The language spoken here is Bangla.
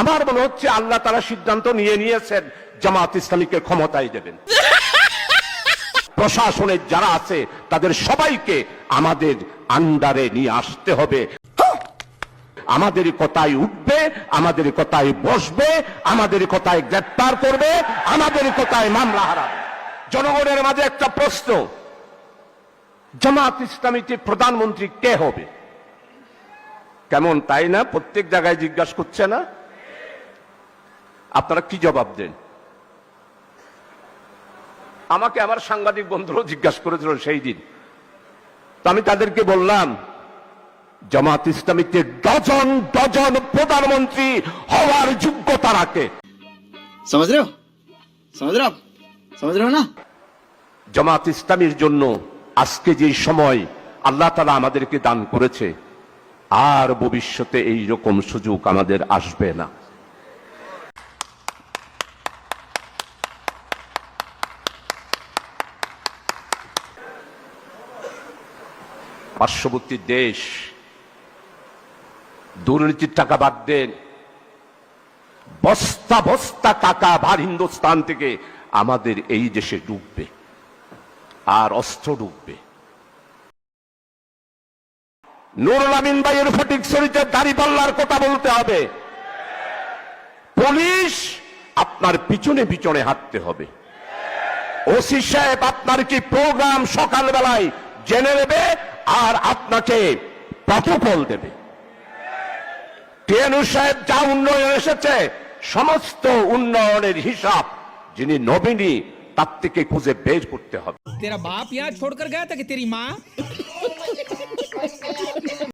আমার মনে হচ্ছে আল্লাহ তারা সিদ্ধান্ত নিয়ে নিয়েছেন জামাত ইসলামীকে ক্ষমতায় দেবেন। প্রশাসনের যারা আছে তাদের সবাইকে আমাদের আন্ডারে নিয়ে আসতে হবে। আমাদের কথায় উঠবে আমাদের কথায় বসবে আমাদের কথায় গ্রেপ্তার করবে আমাদের কথায় মামলা হারাবে। জনগণের মাঝে একটা প্রশ্ন জামাত ইসলামীতে প্রধানমন্ত্রী কে হবে? কেমন তাই না? প্রত্যেক জায়গায় জিজ্ঞাসা করছে না? আপনারা কি জবাব দেন? আমাকে আমার সাংবাদিক বন্ধুরাও জিজ্ঞাসা করেছিল সেই দিন। তো আমি তাদেরকে বললাম জামাত ইসলামীতে ডজন ডজন প্রধানমন্ত্রী হওয়ার যোগ্যতা রাখে। না। জামাত ইসলামীর জন্য আজকে যে সময় আল্লাহ তালা আমাদেরকে দান করেছে আর ভবিষ্যতে এই রকম সুযোগ আমাদের আসবে না। পার্শ্ববর্তী দেশ, দুর্নীতির টাকা বাদ দেন। বস্তা বস্তা টাকা ভার হিন্দুস্তান থেকে আমাদের এই দেশে ডুববে, আর অস্ত্র ডুববে। নুরুল আমিন ভাইয়ের ফটিক শরীরের দাড়ি পাল্লার কথা বলতে হবে। পুলিশ আপনার পিছনে পিছনে হাঁটতে হবে। ওসি সাহেব, আপনার কি প্রোগ্রাম সকালবেলায় জেনে নেবে আর আপনাকে পথফল দেবে। টিএনু সাহেব যা উন্নয়ন এসেছে, সমস্ত উন্নয়নের হিসাব যিনি নবীনী তার থেকে খুঁজে বের করতে হবে। তেরা বাপ ইয়া ছোড়কার কর গয়া তেরি মা